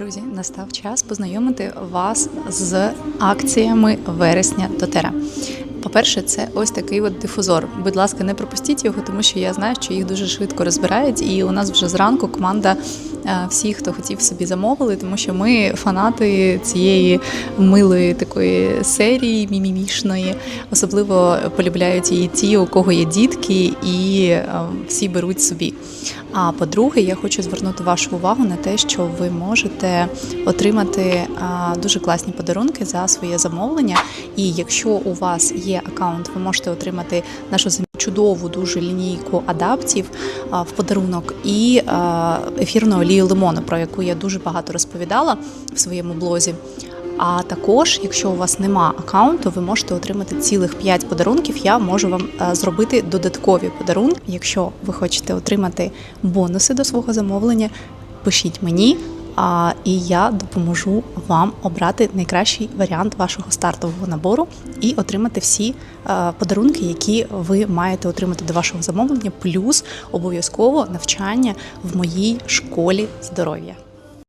Друзі, настав час познайомити вас з акціями вересня Дотера. По-перше, це ось такий от дифузор. Будь ласка, не пропустіть його, тому що я знаю, що їх дуже швидко розбирають. І у нас вже зранку команда е, всіх, хто хотів собі замовили, тому що ми фанати цієї милої такої серії мімімішної. Особливо полюбляють її ті, у кого є дітки, і е, всі беруть собі. А по-друге, я хочу звернути вашу увагу на те, що ви можете отримати дуже класні подарунки за своє замовлення. І якщо у вас є аккаунт, ви можете отримати нашу чудову дуже лінійку адаптів в подарунок і ефірну олію лимону, про яку я дуже багато розповідала в своєму блозі. А також, якщо у вас нема аккаунту, ви можете отримати цілих 5 подарунків. Я можу вам е, зробити додаткові подарунки. Якщо ви хочете отримати бонуси до свого замовлення, пишіть мені. А, і я допоможу вам обрати найкращий варіант вашого стартового набору і отримати всі е, подарунки, які ви маєте отримати до вашого замовлення, плюс обов'язково навчання в моїй школі здоров'я.